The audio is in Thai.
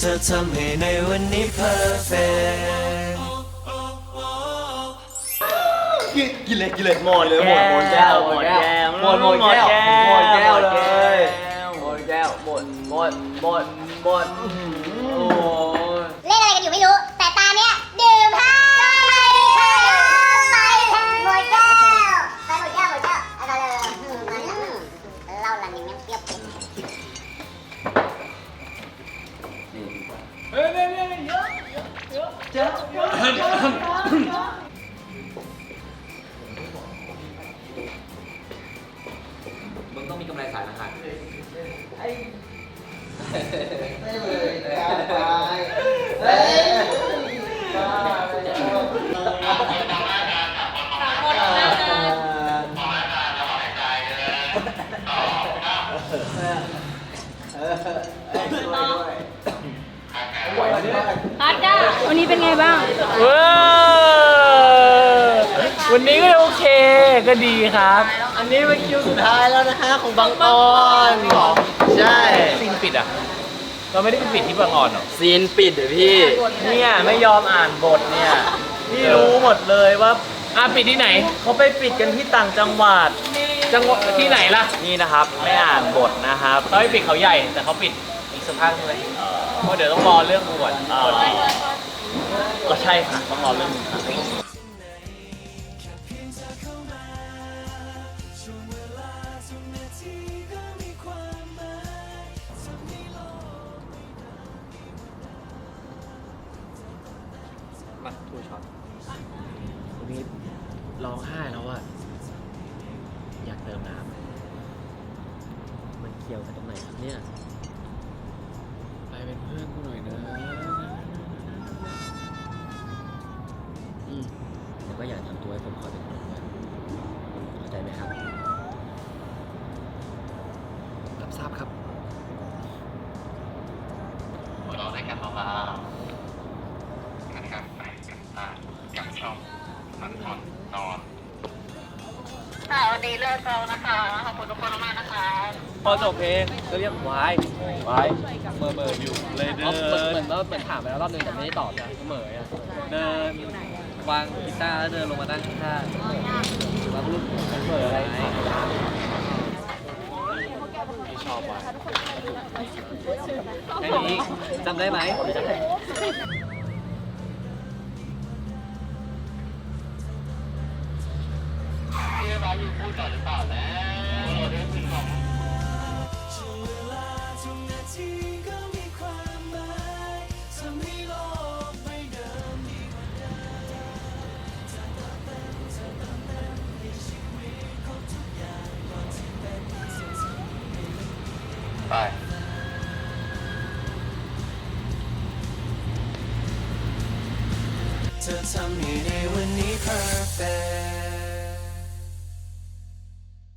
เธอทำให้ในวันนี้ perfect กินกินเลยกินเลยหมดเลยหมดหมดแก้วหมดแก้วหมดหมดแก้วหมดแก้วเลยหมดแก้วหมดหมดหมดหมดโอ้ยเล่นอะไรกันอยู่ไม่รู้ แต่ตาเนี้ย มึงต้องมีกำไรสายรหัสอาจ้าวันนี้เป็นไงบ้าง ว้อวันนี้ก็โอเค ก็ดีครับ นนี้เป็นคิวสุดท้ายแล้วนะฮะของบางออนใช่ซีนปิดอะ เราไม่ได้ไปปิดที่บางอ่อนหรอซีนปิดเดี๋ยวพี่ เนี่ยไม่ยอมอ่านบทเนี่ยพี่รู้หมดเลยว่าอะปิดที่ไหน เขาไปปิดกันที่ต่างจังหวัด จังหวัดที่ไหนล่ะ นี่นะครับ ไม่อ่านบทนะครับเขาไปปิดเขาใหญ่ แต่เขาปิดอีกสักพักเลยเพราะเดี๋ยวต้องรอเรื่องบวชก็ใช่ค่ะต้องรอเรื่อง มาทูช็อตวันนี้ร้องไห้แล้วอะอยากเติมน้ำมันเกี่ยวกันตรงไหนครับเนี่ย ไปเป็นเพื่อนกูหน่อยนะอืมแต่ก็อยากทำตัวให้ผมคอยเป็นเพื่อนเข้าใจไหมครับ รับทราบครับ เราได้กันเบาๆนะครับไปกันตากับ ช่องมันผ่อนนอนค่ะวันนี้เลิกเรานะคะ ขอบคุณทุกคนมากนะคะ พอจบเพลงก็เรียกวายวายเมื่อเมื่ออยู่เลยเดินเหมือนเหมือนเหมือนถามไปแล้วรอบนึงแต่ไม่ได้ตอบนะเหม่ออะเดินวางกีตาร์แล้วเดินลงมานั่งข้างๆแล้วก็รู้มันเหม่ออะไรไม่ชอบว่ะแค่นี้จำได้ไหม ที่เราอยู่พูดก่อนหรือเปล่านะเราได้ถึงของไปเธอทำให้ในวันนี้ perfect